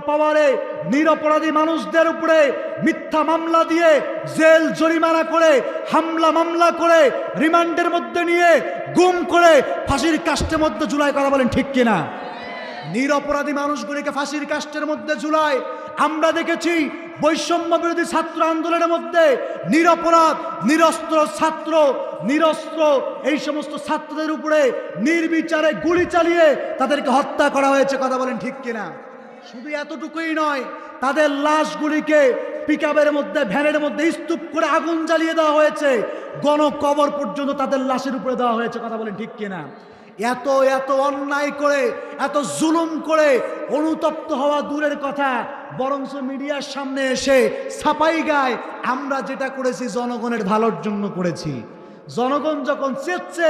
পাওয়ারে নিরপরাধী মানুষদের উপরে মিথ্যা মামলা দিয়ে জেল জরিমানা করে, হামলা মামলা করে, রিমান্ডের মধ্যে নিয়ে গুম করে ফাঁসির কাস্টের মধ্যে জুলাই কথা বলেন ঠিক কিনা? নিরপরাধী মানুষগুলিকে ফাঁসির কাস্টের মধ্যে ঝুলায় আমরা দেখেছি বৈষম্য বিরোধী ছাত্র আন্দোলনের মধ্যে নিরপরাধ, নিরস্ত্র ছাত্র, নিরস্ত্র এই সমস্ত ছাত্রদের উপরে নির্বিচারে গুলি চালিয়ে তাদেরকে হত্যা করা হয়েছে, কথা বলেন ঠিক কিনা? শুধু এতটুকুই নয়, তাদের লাশগুলিকে পিকাবের মধ্যে, ভ্যানের মধ্যে স্তূপ করে আগুন জ্বালিয়ে দেওয়া হয়েছে। গণকবর পর্যন্ত তাদের লাশের উপরে দেওয়া হয়েছে, কথা বলেন ঠিক কিনা? এত এত অন্যায় করে, এত জুলুম করে অনুতপ্ত হওয়া দূরের কথা বরংস মিডিয়ার সামনে এসে ছাপাই গায়, আমরা যেটা করেছি জনগণের ভালোর জন্য করেছি। জনগণ যখন চেচ্ছে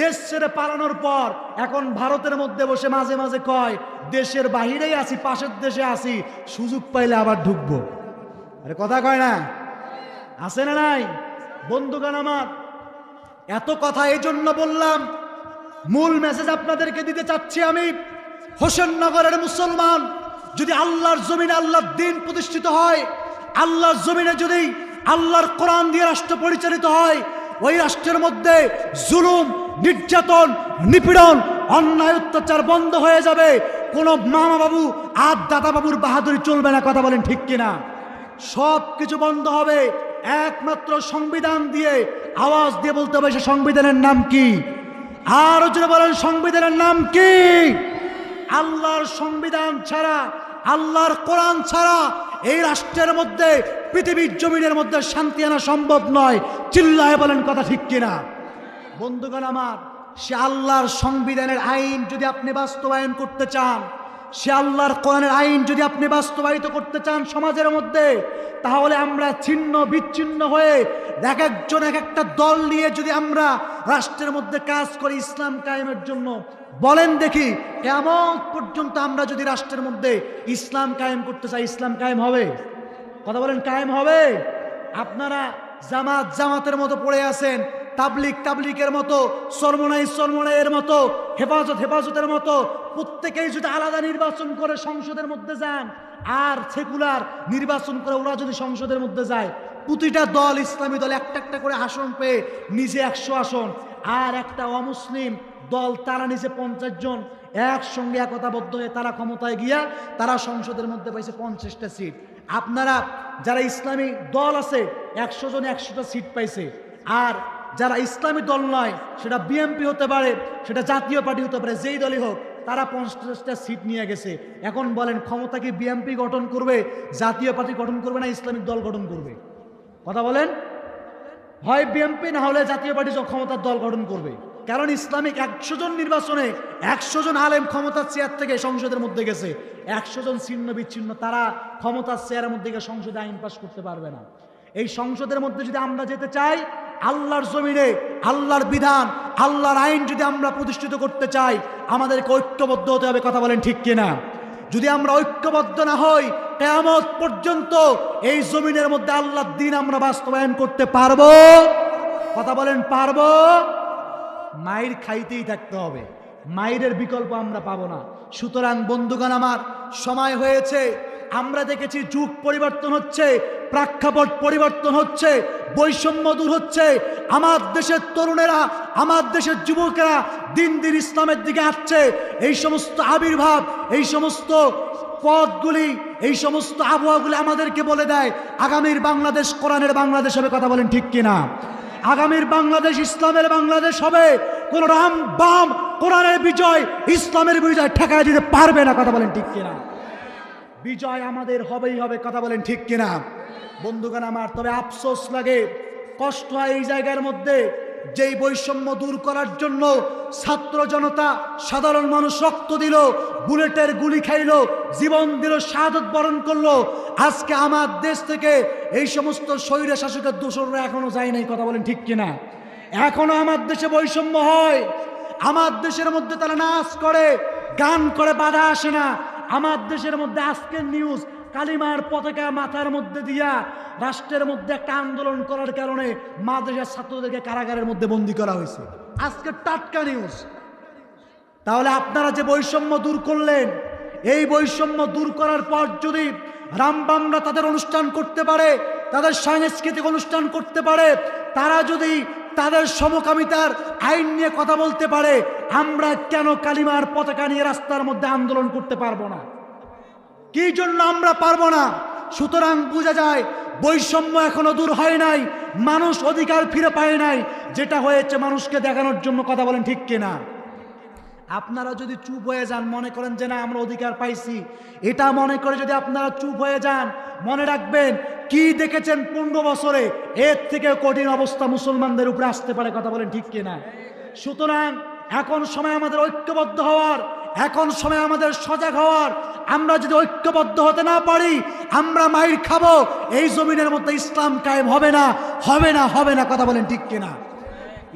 দেশ ছেড়ে পালানোর পর, এখন ভারতের মধ্যে বসে মাঝে মাঝে কয়, দেশের বাহিরেই আছি, পাশের দেশে আছি, সুযোগ পাইলে আবার ঢুকবো। আরে কথা কয় না? আছে না নাই? বন্ধুগান আমার, এত কথা এই জন্য বললাম, মূল মেসেজ আপনাদেরকে দিতে চাচ্ছি আমি, হোসেননগরের মুসলমান যদি আল্লাহর জমিনে আল্লাহর দিন প্রতিষ্ঠিত হয়, আল্লাহর জমিনে যদি আল্লাহর কোরআন দিয়ে রাষ্ট্র পরিচালিত হয় ওই রাষ্ট্রের মধ্যে জুলুম, নির্যাতন, নিপীড়ন, অন্যায়, অত্যাচার বন্ধ হয়ে যাবে। কোনো মামা বাবু আর দাদা বাবুর বাহাদুরি চলবে না, কথা বলেন ঠিক কিনা? সব কিছু বন্ধ হবে। একমাত্র সংবিধান দিয়ে আওয়াজ দিয়ে বলতে হবে, সে সংবিধানের নাম কি? আরও জোরে বলেন, সংবিধানের নাম কি? আল্লাহর সংবিধান ছাড়া আল্লাহর কোরআন ছাড়া এই রাষ্ট্রের মধ্যে, পৃথিবীর জমিনের মধ্যে শান্তি আনা সম্ভব নয়। চিল্লায় বলেন কথা ঠিক কিনা? বন্ধুগণ আমার, সে আল্লাহর সংবিধানের আইন যদি আপনি বাস্তবায়ন করতে চান সে আল্লাহর কোরআনের আইন যদি আপনি বাস্তবায়িত করতে চান সমাজের মধ্যে, তাহলে আমরা ছিন্ন, বিচ্ছিন্ন হয়ে এক একজন এক একটা দল নিয়ে যদি আমরা রাষ্ট্রের মধ্যে কাজ করি ইসলাম কায়েমের জন্য, বলেন দেখি কেমন পর্যন্ত আমরা যদি রাষ্ট্রের মধ্যে ইসলাম কায়েম করতে চাই, ইসলাম কায়েম হবে? কথা বলেন, কায়েম হবে? আপনারা জামাত জামাতের মতো পড়ে আছেন তাবলিক তাবলিকের মতো সরমনাই সরমনাইয়ের মতো, হেফাজত হেফাজতের মতো, প্রত্যেকেই যদি আলাদা নির্বাচন করে সংসদের মধ্যে যান, আর সেকুলার নির্বাচন করে ওরা যদি সংসদের মধ্যে যায়, প্রতিটা দল, ইসলামী দল একটা একটা করে আসন পেয়ে নিজে একশো আসন, আর একটা অমুসলিম দল, তারা নিচে পঞ্চাশ জন, একসঙ্গে একতাবদ্ধ হয়ে তারা ক্ষমতায় গিয়া তারা সংসদের মধ্যে পাইছে পঞ্চাশটা সিট। আপনারা, যারা ইসলামী দল আছে, একশো জন একশোটা সিট পাইছে, আর যারা ইসলামী দল নয়, সেটা বিএমপি হতে পারে, সেটা জাতীয় পার্টি হতে পারে, যেই দলই হোক, তারা পঞ্চাশটা সিট নিয়ে গেছে। এখন বলেন, ক্ষমতা কি বিএমপি গঠন করবে, জাতীয় পার্টি গঠন করবে না ইসলামিক দল গঠন করবে? কথা বলেন? হয় বিএমপি না হলে জাতীয় পার্টি ক্ষমতার দল গঠন করবে। কারণ ইসলামিক একশো জন নির্বাচনে একশো জন আলেম ক্ষমতার চেয়ার থেকে সংসদের মধ্যে গেছে। একশো জন ছিন্ন বিচ্ছিন্ন, তারা ক্ষমতার চেয়ারের মধ্যে গিয়ে সংসদে আইন পাশ করতে পারবে না। এই সংসদের মধ্যে যদি আমরা যেতে চাই আল্লাহর জমিনে, আল্লাহর বিধান, আল্লাহর আইন যদি আমরা প্রতিষ্ঠিত করতে চাই, আমাদেরকে ঐক্যবদ্ধ হতে হবে, কথা বলেন ঠিক কিনা? যদি আমরা ঐক্যবদ্ধ না হই, কেয়ামত পর্যন্ত এই জমিনের মধ্যে আল্লাহর দিন আমরা বাস্তবায়ন করতে পারব? কথা বলেন পারব? মায়ের খাইতেই থাকতে হবে। মায়ের বিকল্প আমরা পাবো না। সুতরাং বন্ধুগণ আমার, সময় হয়েছে। আমরা দেখেছি যুগ পরিবর্তন হচ্ছে। প্রেক্ষাপট পরিবর্তন হচ্ছে, বৈষম্য দূর হচ্ছে। আমার দেশের তরুণেরা, আমার দেশের যুবকেরা দিন দিন ইসলামের দিকে আসছে এই সমস্ত আবির্ভাব, এই সমস্ত পথগুলি, এই সমস্ত আবহাওয়াগুলি আমাদেরকে বলে দেয়, আগামীর বাংলাদেশ কোরআনের বাংলাদেশ হবে। কথা বলেন ঠিক কিনা? আগামীর বাংলাদেশ ইসলামের বাংলাদেশ হবে। কোন রাম বাম কোরআনের বিজয় ইসলামের বিজয় ঠেকায় দিতে পারবে না। কথা বলেন ঠিক কিনা? বিজয় আমাদের হবেই হবে। কথা বলেন ঠিক কিনা? বন্ধুগণ আমার, তবে আফসোস লাগে, কষ্ট হয় এই জায়গার মধ্যে, যেই বৈষম্য দূর করার জন্য ছাত্র জনতা সাধারণ মানুষ রক্ত দিল, বুলেটের গুলি খাইলো, জীবন দিল, শাহাদত বরণ করল। আজকে আমার দেশ থেকে এই সমস্ত শৈরা শাসকের দোসররা এখনও যায় নাই, কথা বলেন ঠিক কিনা? এখনও আমার দেশে বৈষম্য হয়, আমার দেশের মধ্যে তারা নাচ করে, গান করে, বাধা আসে না। আমার দেশের মধ্যে আজকের নিউজ কালিমার পতাকা মাথার মধ্যে দিয়া রাষ্ট্রের মধ্যে একটা আন্দোলন করার কারণে মাদ্রাসার ছাত্রদেরকে কারাগারের মধ্যে বন্দী করা হয়েছে। আজকে টাটকা নিউজ তাহলে আপনারা যে বৈষম্য দূর করলেন, এই বৈষম্য দূর করার পর যদি রামবামরা তাদের অনুষ্ঠান করতে পারে, তাদের সাংস্কৃতিক অনুষ্ঠান করতে পারে, তারা যদি তাদের সমকামিতার আইন নিয়ে কথা বলতে পারে, আমরা কেন কালিমার পতাকা নিয়ে রাস্তার মধ্যে আন্দোলন করতে পারব না? কি জন্য আমরা পারব না? সুতরাং বোঝা যায়, বৈষম্য এখনও দূর হয় নাই, মানুষ অধিকার ফিরে পায় নাই, যেটা হয়েছে মানুষকে দেখানোর জন্য কথা বলেন ঠিক কিনা? আপনারা যদি চুপ হয়ে যান, মনে করেন যে না, আমরা অধিকার পাইছি। এটা মনে করে যদি আপনারা চুপ হয়ে যান, মনে রাখবেন, কি দেখেছেন পনেরো বছরে? এর থেকে কঠিন অবস্থা মুসলমানদের উপরে আসতে পারে, কথা বলেন ঠিক কিনা? সুতরাং এখন সময় আমাদের ঐক্যবদ্ধ হওয়ার এখন সময় আমাদের সজাগ হওয়ার। আমরা যদি ঐক্যবদ্ধ হতে না পারি, আমরা মাইর খাব। এই জমিনের মধ্যে ইসলাম কায়েম হবে না হবে না হবে না, কথা বলেন ঠিক কিনা?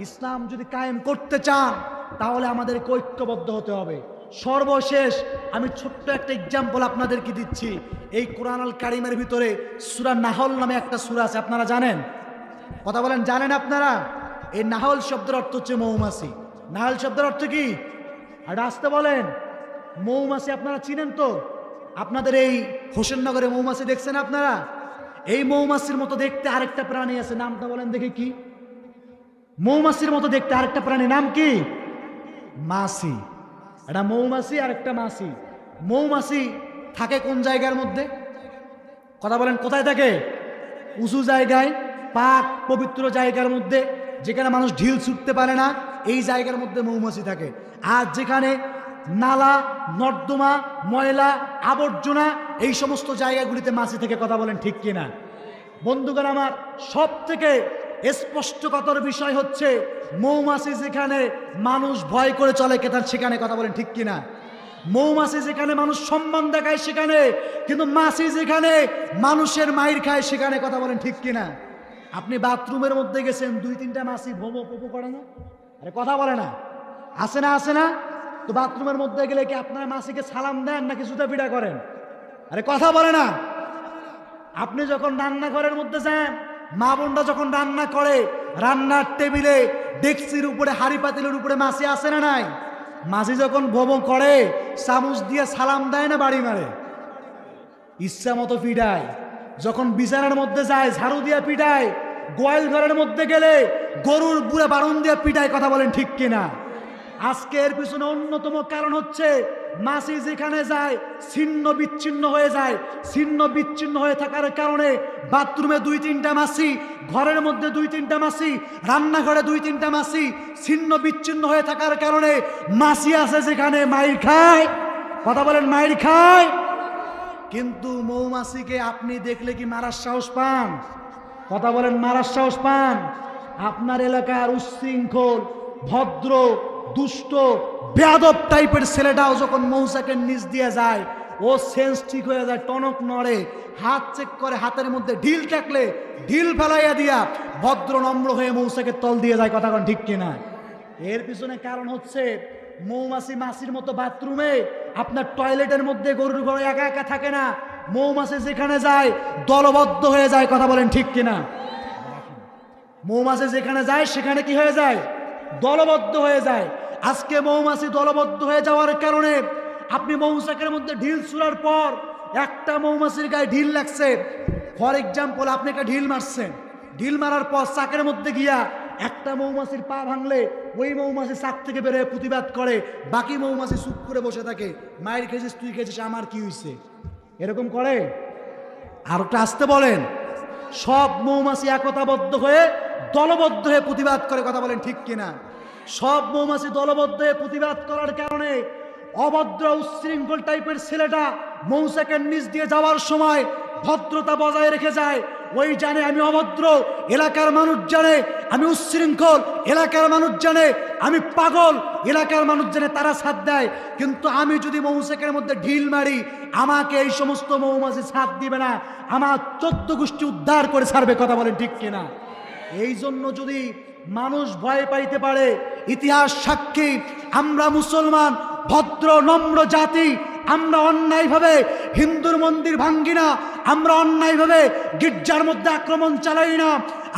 ইসলাম যদি কায়েম করতে চান, তাহলে আমাদেরকে ঐক্যবদ্ধ হতে হবে। সর্বশেষ আমি ছোট্ট একটা এক্সাম্পল আপনাদেরকে দিচ্ছি। এই কোরআন আল কারিমের ভিতরে সুরা নাহল নামে একটা সুরা আছে, আপনারা জানেন? কথা বলেন, জানেন আপনারা? এই নাহল শব্দের অর্থ হচ্ছে মৌমাছি। নাহল শব্দের অর্থ কি? আর আসতে বলেন, মৌমাছি আপনারা চিনেন তো? আপনাদের এই হোসেননগরে মৌমাছি দেখছেন আপনারা? এই মৌমাছির মতো দেখতে আরেকটা প্রাণী আছে, নামটা বলেন দেখি কি? মৌমাছির মতো দেখতে আরেকটা প্রাণী নাম কি? মাছি। এটা মৌমাছি আর একটা মাছি। মৌমাছি থাকে কোন জায়গার মধ্যে? কথা বলেন, কোথায় থাকে? উঁচু জায়গায়, পাক, পবিত্র জায়গার মধ্যে, যেখানে মানুষ ঢিল ছুটতে পারে না এই জায়গার মধ্যে মৌমাছি থাকে। আর যেখানে নালা, নর্দমা, ময়লা, আবর্জনা, এই সমস্ত জায়গাগুলিতে মাছি থেকে কথা বলেন ঠিক কিনা? বন্ধুগণ, আমার সব থেকে স্পষ্টকতর বিষয় হচ্ছে, মৌমাছি যেখানে মানুষ ভয় করে চলে কেতার সেখানে কথা বলেন ঠিক কিনা? মৌমাছি যেখানে মানুষ সম্মান দেখায়, সেখানে। কিন্তু মাছি যেখানে মানুষের মাইর খায়, সেখানে কথা বলেন ঠিক কিনা? আপনি বাথরুমের মধ্যে গেছেন, দুই তিনটা মাছি ভোমো পোপো করে না? আরে কথা বলে না। আসে না আসে না? তো বাথরুমের মধ্যে গেলে কি আপনারা মাসিকে সালাম দেন নাকি জুতা পিটা করেন? আরে কথা বলে না। আপনি যখন রান্নাঘরের মধ্যে যান, মা বোনরা যখন রান্না করে, রান্নার টেবিলে ডেক্সির উপরে, হাড়ি পাতিলের উপরে মাসি আসে না নাই? মাঝি যখন ভোবো করে, চামচ দিয়ে সালাম দেয় না বাড়ি মারে? ইচ্ছা মতো পিটায়। যখন বিছানার মধ্যে যায়, ঝাড়ু দিয়ে পিটায় গোয়াল ঘরের মধ্যে গেলে গরুর বুড়ে বারণ দিয়ে পিটায় কথা বলেন ঠিক কিনা? আজকে এর পিছনে অন্যতম কারণ হচ্ছে মাসি যেখানে যায়, ছিন্ন বিচ্ছিন্ন হয়ে যায়। ছিন্ন বিচ্ছিন্ন হয়ে থাকার কারণে বাথরুমে দুই তিনটা মাসি, ঘরের মধ্যে দুই তিনটা মাসি, রান্নাঘরে দুই তিনটা মাসি ছিন্ন বিচ্ছিন্ন হয়ে থাকার কারণে মাসি আছে যেখানে মাইর খায়। কথা বলেন, মাইর খায়। কিন্তু মৌমাছিকে আপনি দেখলে কি মারার সাহস পান? কথা বলেন, মারার সাহস পান। আপনার এলাকার উচ্ছৃঙ্খল, ভদ্র, দুষ্ট, বেয়াদব টাইপের ছেলেটাও যখন মৌসাকের নিচ দিয়ে যায়, ও সেন্স ঠিক হয়ে যায়, টনক নড়ে, হাত চেক করে, হাতের মধ্যে ঢিল টাকলে ঢিল ফেলাইয়া দিয়া ভদ্র, নম্র হয়ে মৌসাকে তল দিয়ে যায়, কথা ঠিক কিনা? এর পিছনে কারণ হচ্ছে, মৌমাছি মাছির মতো বাথরুমে আপনার টয়লেটের মধ্যে গরুর ঘরে একা একা থাকে না মৌমাছি যেখানে যায়, দলবদ্ধ হয়ে যায়, কথা বলেন ঠিক কিনা? মৌমাছি যেখানে যায়, সেখানে কি হয়ে যায়? দলবদ্ধ হয়ে যায়। আজকে মৌমাছি দলবদ্ধ হয়ে যাওয়ার কারণে আপনি মৌচাকের মধ্যে ঢিল ছুড়ার পর একটা মৌমাছির গায়ে ঢিল লাগছে। ফর এক্সাম্পল, আপনি একটা ঢিল মারছেন। ঢিল মারার পর চাকের মধ্যে গিয়া একটা মৌমাছির পা ভাঙলে ওই মৌমাছি চাক থেকে বেরোয় প্রতিবাদ করে। বাকি মৌমাছি চুপ করে বসে থাকে। মায়ের খেয়েছিস, তুই খেয়েছিস, আমার কি হয়েছে এরকম করে? আর ওটা আসতে বলেন, সব মৌমাছি একতাবদ্ধ হয়ে দলবদ্ধ হয়ে প্রতিবাদ করে কথা বলেন ঠিক কিনা? সব মৌমাছি দলবদ্ধ হয়ে প্রতিবাদ করার কারণে অভদ্র, উচ্ছৃঙ্খল টাইপের ছেলেটা মৌসাকের নিচ দিয়ে যাওয়ার সময় ভদ্রতা বজায় রেখে যায়। ওই জানে আমি অভদ্র, এলাকার মানুষ জানে আমি উচ্ছৃঙ্খল, এলাকার মানুষ জানে আমি পাগল, এলাকার মানুষ জানে তারা সাথ দেয়। কিন্তু আমি যদি মৌসাকের মধ্যে ঢিল মারি, আমাকে এই সমস্ত মৌমাছি সাথ দিবে না। আমার চোদ্দ গোষ্ঠী উদ্ধার করে ছাড়বে, কথা বলেন ঠিক কিনা? এই জন্য যদি মানুষ ভয় পাইতে পারে, ইতিহাস সাক্ষী, আমরা মুসলমান, ভদ্র, নম্র জাতি আমরা অন্যায়ভাবে হিন্দুর মন্দির ভাঙ্গি না, আমরা অন্যায়ভাবে গির্জার মধ্যে আক্রমণ চালাই না,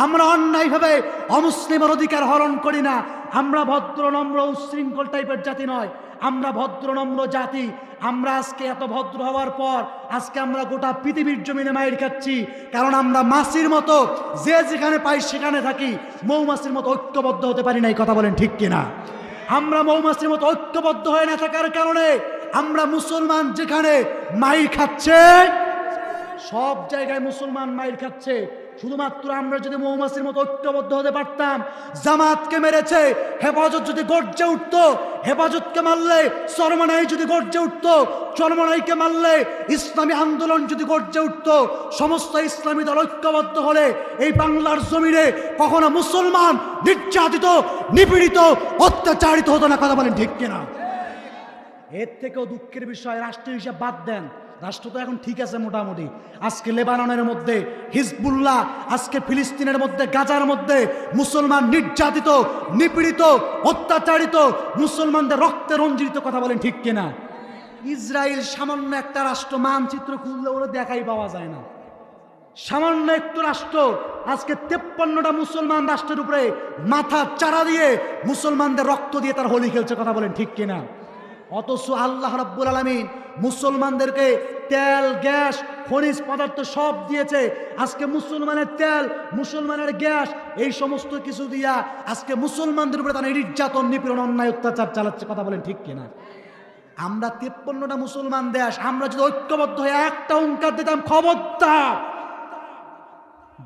আমরা অন্যায়ভাবে অমুসলিমের অধিকার হরণ করি না, আমরা ভদ্র, নম্র, উচ্ছৃঙ্খল টাইপের জাতি নয়, আমরা ভদ্র, নম্র জাতি, আমরা আজকে এত ভদ্র হওয়ার পর, আজকে আমরা গোটা পৃথিবীর জমিনে মাইর খাচ্ছি, কারণ আমরা মাসির মতো, যে যেখানে পাই সেখানে থাকি, মৌমাছির মতো ঐক্যবদ্ধ হতে পারি না, এই কথা বলেন ঠিক কিনা? আমরা মৌমাছির মতো ঐক্যবদ্ধ হয়ে না থাকার কারণে আমরা মুসলমান যেখানে মাইর খাচ্ছে, সব জায়গায় মুসলমান মাইর খাচ্ছে। শুধুমাত্র আমরা যদি মৌমাছির মতো ঐক্যবদ্ধ হতে পারতাম, জামাতকে মেরেছে, হেফাজত যদি গর্জে উঠত, হেফাজতকে মারলে, চরমনাই যদি গর্জে উঠত, চরমনাইকে মারলে, ইসলামী আন্দোলন যদি গর্জে উঠত, সমস্ত ইসলামী দল ঐক্যবদ্ধ হলে এই বাংলার জমিনে কখনো মুসলমান নির্যাতিত, নিপীড়িত, অত্যাচারিত হতো না, কথা বলেন ঠিক কিনা? এর থেকেও দুঃখের বিষয় রাষ্ট্র হিসাব বাদ দেন। রাষ্ট্র তো এখন ঠিক আছে মোটামুটি। আজকে লেবাননের মধ্যে, হিজবুল্লাহ, আজকে ফিলিস্তিনের মধ্যে, গাজার মধ্যে মুসলমান নির্যাতিত, নিপীড়িত, অত্যাচারিত, মুসলমানদের রক্তে রঞ্জিত কথা বলেন ঠিক কিনা? ইসরায়েল সামান্য একটা রাষ্ট্র, মানচিত্র খুললে ওরা দেখাই পাওয়া যায় না। সামান্য একটু রাষ্ট্র, আজকে তেপ্পান্নটা মুসলমান রাষ্ট্রের উপরে মাথা চারা দিয়ে মুসলমানদের রক্ত দিয়ে তার হোলি খেলছে কথা বলেন ঠিক কিনা? অথচ আল্লাহ রাব্বুল আলমিন মুসলমানদেরকে তেল, গ্যাস, খনিজ পদার্থ সব দিয়েছে। আজকে মুসলমানের তেল, মুসলমানের গ্যাস, এই সমস্ত কিছু দিয়া আজকে মুসলমানদের উপরে তারা নির্যাতন, নিপীড়ন, অন্যায়, অত্যাচার চালাচ্ছে, কথা বলেন ঠিক কিনা? আমরা তেপ্পান্নটা মুসলমান দেশ, আমরা যদি ঐক্যবদ্ধ হয়ে একটা হুঙ্কার দিতাম, খবরদার।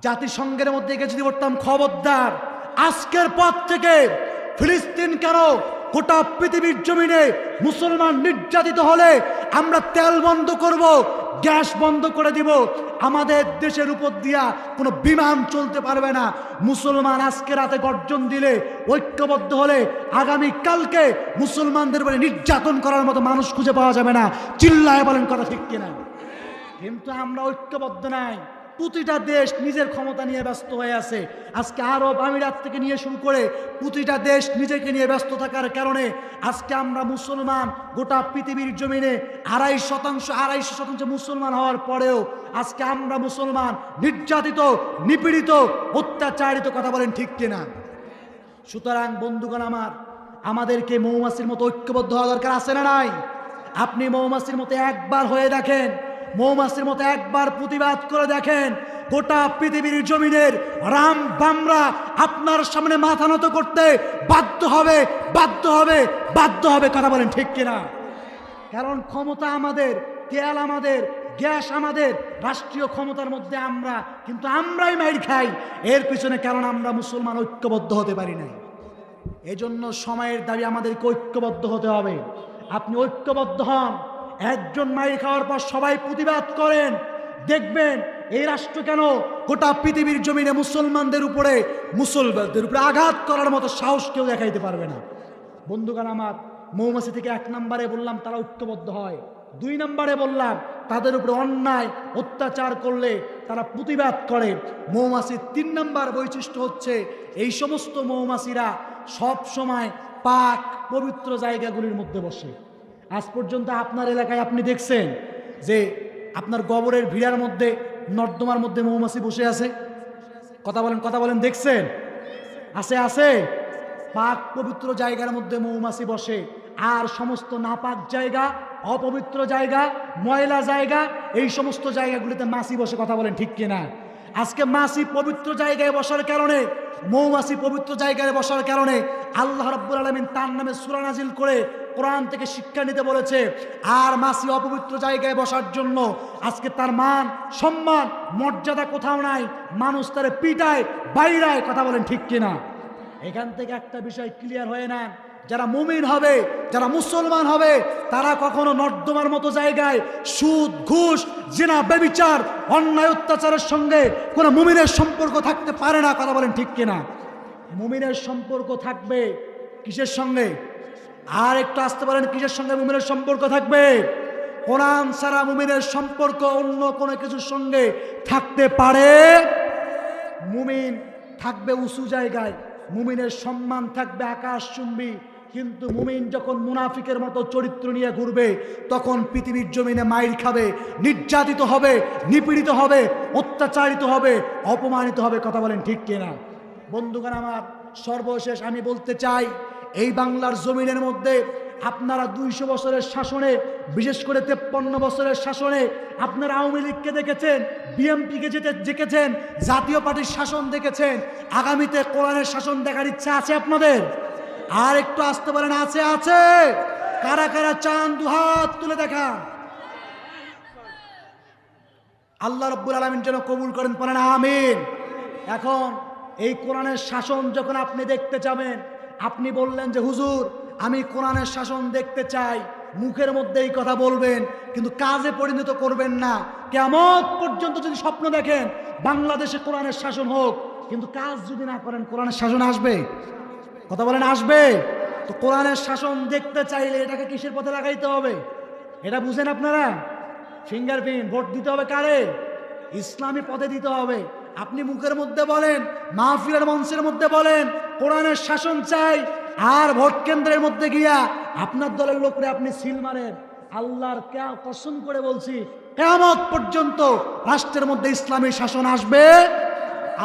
জাতিসংঘের মধ্যে গিয়ে যদি বলতাম খবরদার। আজকের পর থেকে ফিলিস্তিন কেন গোটা পৃথিবীর জমিনে মুসলমান নির্যাতিত হলে আমরা তেল বন্ধ করব, গ্যাস বন্ধ করে দিব। আমাদের দেশের উপর দিয়া কোনো বিমান চলতে পারবে না। মুসলমান আজকে রাতে গর্জন দিলে, ঐক্যবদ্ধ হলে আগামী কালকে মুসলমানদের উপরে নির্যাতন করার মতো মানুষ খুঁজে পাওয়া যাবে না। চিল্লায় বলেন কথা ঠিক কিনা। কিন্তু আমরা ঐক্যবদ্ধ নাই। প্রতিটা দেশ নিজের ক্ষমতা নিয়ে ব্যস্ত হয়ে আছে। আজকে আরব আমিরাত থেকে নিয়ে শুরু করে প্রতিটা দেশ নিজেকে নিয়ে ব্যস্ত থাকার কারণে আজকে আমরা মুসলমান গোটা পৃথিবীর জমিনে আড়াই শতাংশ আড়াইশো শতাংশ মুসলমান হওয়ার পরেও আজকে আমরা মুসলমান, নির্যাতিত, নিপীড়িত, অত্যাচারিত কথা বলেন ঠিক কিনা? সুতরাং বন্ধুগণ আমার, আমাদেরকে মৌমাছির মতো ঐক্যবদ্ধ হওয়া দরকার আছে না নাই? আপনি মৌমাছির মতো একবার হয়ে দেখেন মৌমাছির মতো একবার প্রতিবাদ করে দেখেন গোটা পৃথিবীর জমিনের রাম বামরা আপনার সামনে মাথা নত করতে বাধ্য হবে বাধ্য হবে বাধ্য হবে, কথা বলেন ঠিক কিনা? কারণ ক্ষমতা আমাদের, তেল আমাদের, গ্যাস আমাদের, রাষ্ট্রীয় ক্ষমতার মধ্যে আমরা, কিন্তু আমরাই মাইর খাই। এর পিছনে কারণ আমরা মুসলমান ঐক্যবদ্ধ হতে পারি নাই। এজন্য সময়ের দাবি আমাদেরকে ঐক্যবদ্ধ হতে হবে। আপনি ঐক্যবদ্ধ হন। একজন মাইর খাওয়ার পর সবাই প্রতিবাদ করেন। দেখবেন এই রাষ্ট্র কেন গোটা পৃথিবীর জমিনে মুসলমানদের উপরে মুসলমানদের উপরে আঘাত করার মতো সাহস কেউ দেখাইতে পারবে না। বন্ধুগণ আমার, মৌমাছি থেকে এক নম্বরে বললাম, তারা ঐক্যবদ্ধ হয়। দুই নম্বরে বললাম, তাদের উপরে অন্যায়, অত্যাচার করলে তারা প্রতিবাদ করে। মৌমাছির তিন নম্বর বৈশিষ্ট্য হচ্ছে, এই সমস্ত মৌমাছিরা সব সময় পাক, পবিত্র জায়গাগুলির মধ্যে বসে। আজ পর্যন্ত আপনার এলাকায় আপনি দেখছেন যে আপনার গোবরের ভিড়ার মধ্যে, নর্দমার মধ্যে মৌমাছি বসে আছে। কথা বলেন কথা বলেন, দেখছেন? আছে আছে? পাক পবিত্র জায়গার মধ্যে মৌমাছি বসে। আর সমস্ত নাপাক জায়গা, অপবিত্র জায়গা, ময়লা জায়গা, এই সমস্ত জায়গাগুলিতে মাছি বসে। কথা বলেন, ঠিক কিনা? আজকে মাসি পবিত্র জায়গায় বসার কারণে, মৌমাছি পবিত্র জায়গায় বসার কারণে আল্লাহ রাব্বুল আলমিন তার নামে সুরানাজিল করে কোরআন থেকে শিক্ষা নিতে বলেছে। আর মাসি অপবিত্র জায়গায় বসার জন্য আজকে তার মান, সম্মান, মর্যাদা কোথাও নাই। মানুষ তার পিটায়, বাইরায়, কথা বলেন ঠিক কিনা? এখান থেকে একটা বিষয় ক্লিয়ার হয়ে নেন। যারা মুমিন হবে, যারা মুসলমান হবে, তারা কখনো নর্দমার মতো জায়গায় সুদ, ঘুষ, জেনা বেবিচার অন্যায়, অত্যাচারের সঙ্গে কোনো মুমিনের সম্পর্ক থাকতে পারে না, কথা বলেন ঠিক কিনা? মুমিনের সম্পর্ক থাকবে কিসের সঙ্গে? আর একটু আসতে পারেন, কিসের সঙ্গে মুমিনের সম্পর্ক থাকবে? কোরআন ছাড়া মুমিনের সম্পর্ক অন্য কোনো কিছুর সঙ্গে থাকতে পারে? মুমিন থাকবে উঁচু জায়গায়, মুমিনের সম্মান থাকবে আকাশ চুম্বি কিন্তু মুমিন যখন মুনাফিকের মতো চরিত্র নিয়ে ঘুরবে, তখন পৃথিবীর জমিনে মাইর খাবে, নির্যাতিত হবে, নিপীড়িত হবে, অত্যাচারিত হবে, অপমানিত হবে, কথা বলেন ঠিক কিনা? বন্ধুগণ আমার, সর্বশেষ আমি বলতে চাই, এই বাংলার জমিনের মধ্যে আপনারা দুইশো বছরের শাসনে, বিশেষ করে তেপ্পন্ন বছরের শাসনে, আপনারা আওয়ামী লীগকে দেখেছেন, বিএমপিকে যেতে দেখেছেন, জাতীয় পার্টির শাসন দেখেছেন, আগামীতে কোরআনের শাসন দেখার ইচ্ছা আছে আপনাদের? আর একটু আসতে পারেন আছে আছে। কারা কারা চান দুহাত তুলে দেখা আল্লাহ রব্বুল আলমিন যেন কবুল করেন পড়েন আমিন। এখন এই কোরআনের শাসন যখন আপনি দেখতে যাবেন, আপনি বললেন যে, হুজুর, আমি কোরআনের শাসন দেখতে চাই, মুখের মধ্যে এই কথা বলবেন, কিন্তু কাজে পরিণত করবেন না। কেমন পর্যন্ত যদি স্বপ্ন দেখেন, বাংলাদেশে কোরআনের শাসন হোক, কিন্তু কাজ যদি না করেন, কোরআনের শাসন আসবে। কথা বলেন, আসবে। তো কোরআনের শাসন দেখতে চাইলে এটাকে কিসের পথে লাগাইতে হবে? এটা বুঝেন আপনারা? ফিঙ্গারপ্রিন্ট ভোট দিতে হবে কারে? ইসলামী পথে দিতে হবে। আপনি মুখের মধ্যে বলেন, মাহফিলের মঞ্চের মধ্যে বলেন, কোরআনের শাসন চাই, আর ভোট কেন্দ্রের মধ্যে গিয়া আপনার দলের লোকরে আপনি সিল মারেন। আল্লাহর কসম করে বলছি কেমত পর্যন্ত রাষ্ট্রের মধ্যে ইসলামী শাসন আসবে।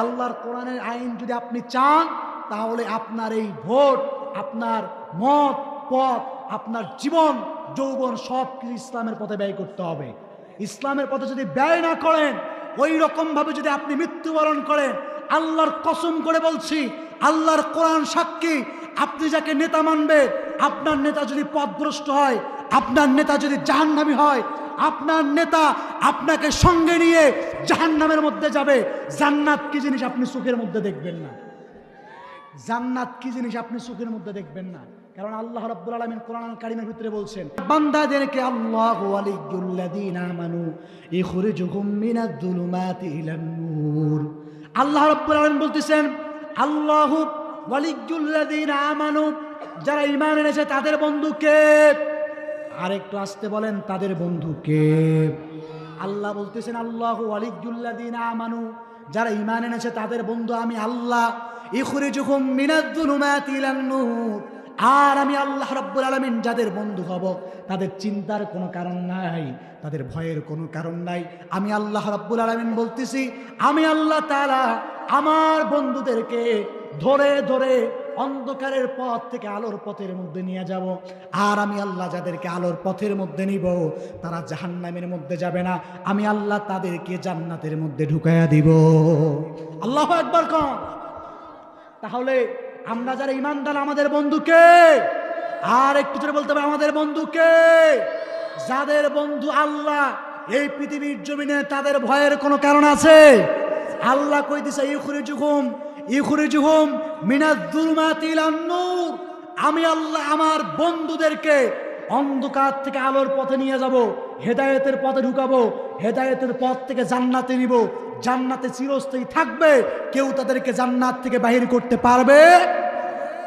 আল্লাহর কোরআনের আইন যদি আপনি চান তাহলে আপনার এই ভোট, আপনার মত, পথ, আপনার জীবন, যৌবন সব কিছু ইসলামের পথে ব্যয় করতে হবে। ইসলামের পথে যদি ব্যয় না করেন ওই রকম ভাবে যদি আপনি মৃত্যুবরণ করেন, আল্লাহর কসম করে বলছি, আল্লাহর কোরআন সাক্ষী, আপনি যাকে নেতা মানবে, আপনার নেতা যদি পথভ্রষ্ট হয়, আপনার নেতা যদি জাহান্নামী হয়, আপনার নেতা আপনাকে সঙ্গে নিয়ে জাহান্নামের মধ্যে যাবে। জান্নাত কি জিনিস আপনি চোখের মধ্যে দেখবেন না। জান্নাত কি জিনিস আপনি চোখের মধ্যে দেখবেন না? কারণ আল্লাহ রাব্বুল আলামিন কোরআন কারিমের ভিতরে বলছেন, বান্দাদেরকে আল্লাহু আমানু ইখরিজুহুম মিনাদ যুলুমাতি ইলান নূর। আল্লাহ রাব্বুল আলামিন বলতেছেন, আল্লাহু আমানু, যারা ঈমান এনেছে তাদের বন্ধুকে আর একটু আসতে বলেন, তাদের বন্ধুকে আল্লাহ বলতেছেন, আল্লাহ আলিজুল্লাদিন আমানু, যারা ইমান এনেছে তাদের বন্ধু আমি আল্লাহ। ইখুরি যখন মিনাদুলুমাতিলান্নুর আর আমি আল্লাহ রব্বুল আলমিন যাদের বন্ধু হব, তাদের চিন্তার কোনো কারণ নাই, তাদের ভয়ের কোনো কারণ নাই। আমি আল্লাহ রব্বুল আলমিন বলতেছি, আমি আল্লাহ তারা আমার বন্ধুদেরকে ধরে ধরে অন্ধকারের পথ থেকে আলোর পথের মধ্যে নিয়ে যাব। আর আমি আল্লাহ যাদেরকে আলোর পথের মধ্যে নিব, তারা জাহান্নামের মধ্যে যাবে না। আমি আল্লাহ তাদেরকে জান্নাতের মধ্যে ঢুকাইয়া দিব। আল্লাহ একবার কম। তাহলে আমরা যারা ইমানদার, আমাদের বন্ধুকে আর একটু জোরে বলতে হবে, আমাদের বন্ধুকে যাদের বন্ধু আল্লাহ, এই পৃথিবীর জমিনে তাদের ভয়ের কোনো কারণ আছে? আল্লাহ কই দিছে ইউরি জুহুম ইউরি জুহুম আন-নূর আমি আল্লাহ আমার বন্ধুদেরকে অন্ধকার থেকে আলোর পথে নিয়ে যাব, হেদায়েতের পথে ঢুকাবো, হেদায়েতের পথ থেকে জান্নাতে নিব। জান্নাতে চিরস্থায়ী থাকবে, কেউ তাদেরকে জান্নাত থেকে বাহির করতে পারবে?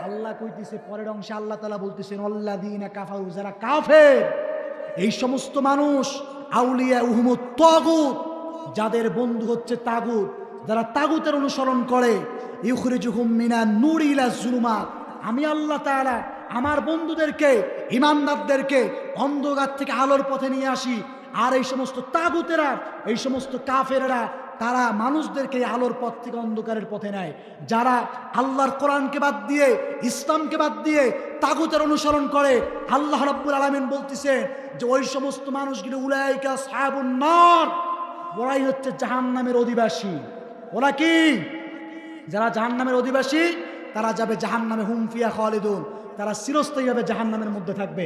আল্লাহ কইতেছে, পরের অংশে আল্লাহ তালা বলতেছেন অল্লাদিনা কাফাউ যারা কাফের, এই সমস্ত মানুষ, আউলিয়া উহমদ তগুত যাদের বন্ধু হচ্ছে তাগুত, যারা তাগুতের অনুসরণ করে, ইউখরিজুহুম মিনা নুরিলা জুলুমাত আমি আল্লাহ তাআলা আমার বন্ধুদেরকে, ইমানদারদেরকে অন্ধকার থেকে আলোর পথে নিয়ে আসি। আর এই সমস্ত তাগুতেরা, এই সমস্ত কাফেরেরা, তারা মানুষদেরকে আলোর পথ থেকে অন্ধকারের পথে নেয়। যারা আল্লাহর কোরআনকে বাদ দিয়ে, ইসলামকে বাদ দিয়ে তাগুতের অনুসরণ করে, আল্লাহ রাব্বুল আলামিন বলতেছে যে, ওই সমস্ত মানুষগুলো উলাইকা সাহাবুন নার, ওরাই হচ্ছে জাহান্নামের অধিবাসী। ওরা কি? যারা জাহান্নামের অধিবাসী, তারা যাবে জাহান্নামে হুমফিয়া খালিদুন। তারা চিরস্থায়ীভাবে জাহান্নামের মধ্যে থাকবে।